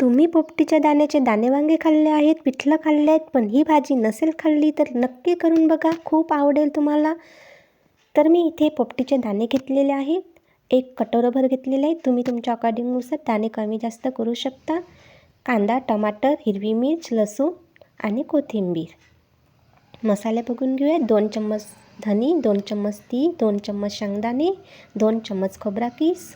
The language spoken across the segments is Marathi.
तुम्ही पोपटीच्या दाण्याचे दाणे वांगे खाल्ले आहेत पिठलं खाल्ले आहेत पण ही भाजी नसेल खाल्ली तर नक्की करून बघा. खूप आवडेल तुम्हाला. तर मी इथे पोपटीचे दाणे घेतलेले आहेत एक कटोरभर घेतलेले आहे. तुम्ही तुमच्या अकॉर्डिंगनुसार दाणे कमी जास्त करू शकता. कांदा टमाटर हिरवी मिर्च लसूण आणि कोथिंबीर. मसाले बघून घेऊया. दोन चम्मच धनी दोन चम्मच ती दोन चम्मच शेंगदाणे दोन चम्मच खोबरा किस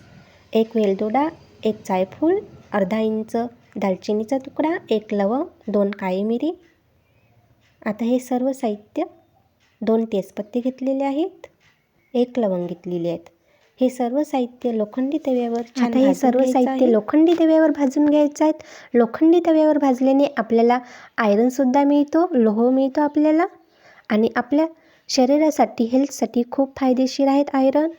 एक वेलदोडा एक जायफूल अर्धा इंच दालचिनीचा तुकडा एक लवंग दोन काळी मिरी. आता हे सर्व साहित्य दोन तेजपत्ते घेतलेले आहेत एक लवंग घेतलेली आहेत. हे सर्व साहित्य लोखंडी तव्यावर आता हे सर्व साहित्य. लोखंडी तव्यावर भाजून घ्यायचं आहेत. लोखंडी तव्यावर भाजल्याने आपल्याला आयरनसुद्धा मिळतो लोह मिळतो आपल्याला आणि आपल्या शरीरासाठी हेल्थसाठी खूप फायदेशीर आहेत आयरन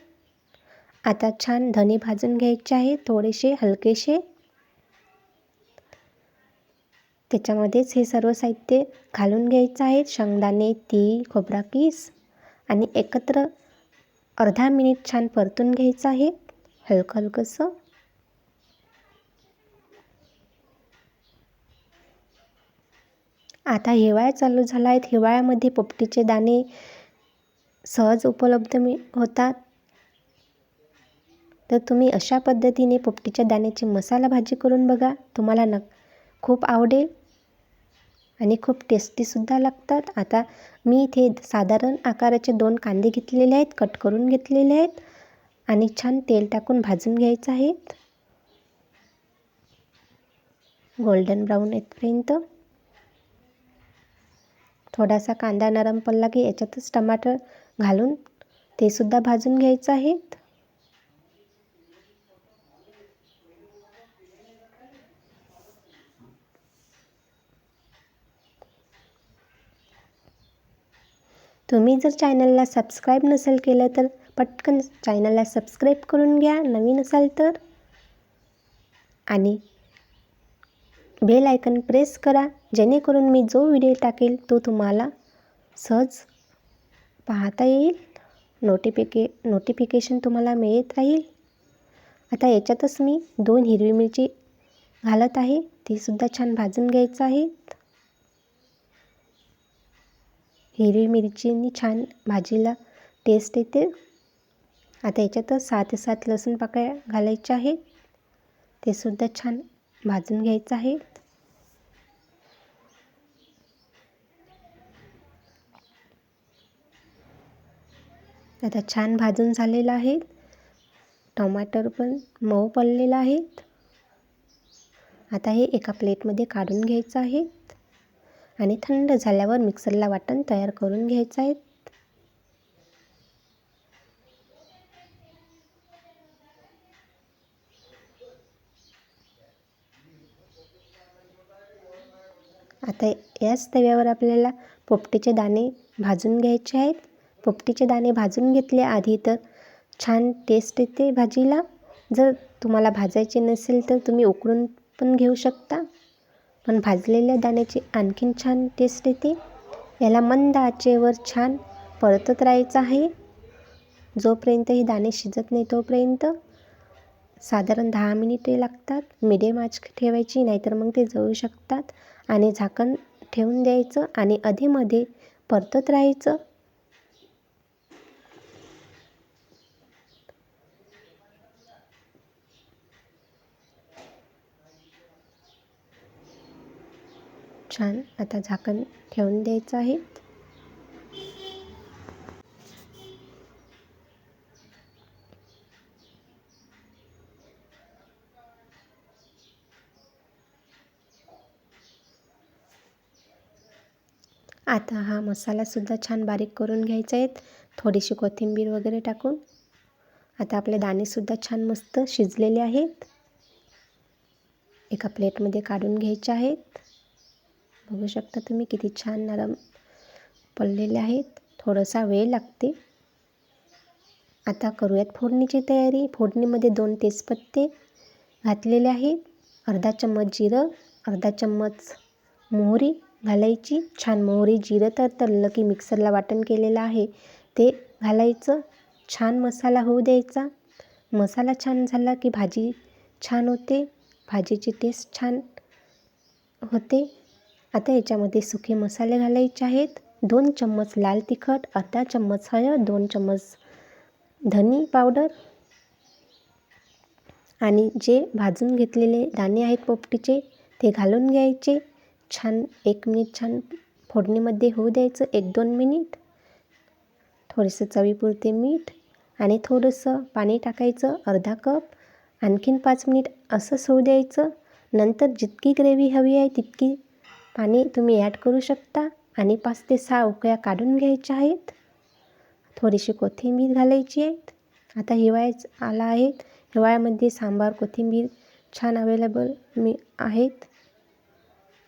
आता छान धने भाजून घ्यायचे आहे थोडेसे हलकेसे. त्याच्यामध्येच हे सर्व साहित्य घालून घ्यायचं आहे. शेंगदाणे तीळ खोबरा कीस आणि एकत्र अर्धा मिनिट छान परतून घ्यायचं आहे. हलकं हलकंसं. आता हिवाळा चालू झाला आहे. हिवाळ्यामध्ये पोपटीचे दाणे सहज उपलब्ध मी होतात. तर तुम्ही अशा पद्धतीने पोपटीच्या दाण्याची मसाला भाजी करून बघा. तुम्हाला नक्की खूप आवडेल. आणि खूप टेस्टीसुद्धा लागतात. आता मी इथे साधारण आकाराचे दोन कांदे घेतलेले आहेत कट करून घेतलेले आहेत. आणि छान तेल टाकून भाजून घ्यायचं आहेत गोल्डन ब्राऊन येतपर्यंत थोडासा कांदा नरम पडला की याच्यातच टमाटर घालून तेसुद्धा भाजून घ्यायचं आहेत तुम्ही जर चॅनलला सबस्क्राईब नसेल केलं तर पटकन चॅनलला सबस्क्राईब करून घ्या नवीन असाल तर. आणि बेल आयकन प्रेस करा जेणेकरून मी जो व्हिडिओ टाकेल तो तुम्हाला सहज पाहता येईल नोटिफिके नोटिफिकेशन तुम्हाला मिळत राहील. आता याच्यातच मी दोन हिरवी मिरची घालत आहे तीसुद्धा छान भाजून घ्यायचं आहे. हिरवी मिरचीनी छान भाजीला टेस्ट येते. आता याच्यातच सहा ते सात लसूण पाकळ्या घालायच्या आहेत. ते सुद्धा छान भाजून घ्यायचं आहे. आता छान भाजून झालेलं आहे. टमाटर पण मऊ पडलेलं आहे. आता हे एका प्लेटमध्ये काढून घ्यायचं आहे. आणि थंड झाल्यावर मिक्सरला वाटण तयार करून घ्यायचं आहे. आता याच तव्यावर आपल्याला पोपटीचे दाणे भाजून घ्यायचे आहेत. पोपटीचे दाणे भाजून घेतले आधी तर छान टेस्ट येते भाजीला. जर तुम्हाला भाजायचे नसेल तर तुम्ही उकळून पण घेऊ शकता. पण भाजलेल्या दाण्याची आणखीन छान टेस्ट येते. याला मंद आचेवर छान परतत राहायचं आहे. जोपर्यंत हे दाणे शिजत नाही तोपर्यंत साधारण दहा मिनिटे लागतात. मिडियम आच ठेवायची नाहीतर मग ते जळू शकतात. आणि झाकण ठेवून द्यायचं आणि अधेमध्ये परतत राहायचं. छान आता झाकण ठेवून द्यायचं आहे. आता हा मसालासुद्धा छान बारीक करून घ्यायचा आहेत थोडीशी कोथिंबीर वगैरे टाकून. आता आपले दाणेसुद्धा छान मस्त शिजलेले आहेत. एका प्लेटमध्ये काढून घ्यायचे आहेत. बघू शकता तुम्ही किती छान नरम पडलेले आहेत. थोडासा वेळ लागते. आता करूयात फोडणीची तयारी. फोडणीमध्ये दोन तेजपत्ते घातलेले आहेत. अर्धा चम्मच जिरं अर्धा चम्मच मोहरी घालायची. छान मोहरी जिरं तर तळलं की मिक्सरला वाटण केलेलं आहे. ते घालायचं. छान मसाला होऊ द्यायचा. मसाला छान झाला की भाजी छान होते. भाजीची टेस्ट छान होते. आता याच्यामध्ये सुके मसाले घालायचे आहेत. दोन चम्मच लाल तिखट अर्धा चम्मच हळद दोन चम्मच धनी पावडर आणि जे भाजून घेतलेले दाणे आहेत पोपटीचे ते घालून घ्यायचे. छान एक मिनिट छान फोडणीमध्ये होऊ द्यायचं एक दोन मिनिट. थोडंसं चवीपुरते मीठ आणि थोडंसं पाणी टाकायचं अर्धा कप. आणखीन पाच मिनिट असंच होऊ द्यायचं. नंतर जितकी ग्रेव्ही हवी आहे तितकी पाणी तुम्ही ॲड करू शकता. आणि पाच ते सहा उकळ्या काढून घ्यायच्या आहेत. थोडीशी कोथिंबीर घालायची आहेत. आता हिवाळ्याच आला आहे. हिवाळ्यामध्ये सांबार कोथिंबीर छान अवेलेबल मी आहेत.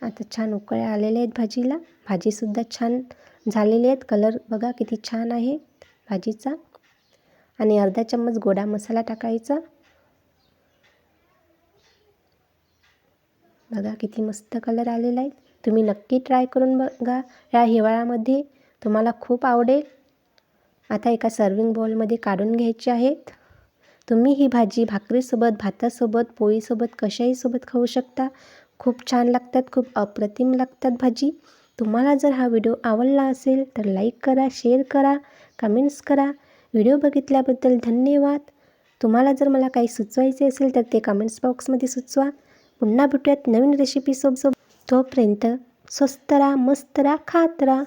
आता छान उकळ्या आलेल्या आहेत भाजीला. भाजीसुद्धा छान झालेली आहेत. कलर बघा किती छान आहे भाजीचा. आणि अर्धा चम्मच गोडा मसाला टाकायचा. बघा किती मस्त कलर आलेला आहे. तुम्ही नक्की ट्राय करून बघा. या हिवाळ्यामध्ये तुम्हाला खूप आवडेल. आता एका सर्विंग बॉलमध्ये काढून घ्यायचे आहेत. तुम्ही ही भाजी भाकरीसोबत भातासोबत पोळीसोबत कशाहीसोबत खाऊ शकता. खूप छान लागतात खूप अप्रतिम लागतात भाजी. तुम्हाला जर हा व्हिडिओ आवडला असेल तर लाईक करा शेअर करा कमेंट्स करा. व्हिडिओ बघितल्याबद्दल धन्यवाद. तुम्हाला जर मला काही सुचवायचे असेल तर ते कमेंट्स बॉक्समध्ये सुचवा. पुन्हा भेटूयात नवीन रेसिपी तोपर्यंत स्वस्त राहा मस्त राहा खात राहा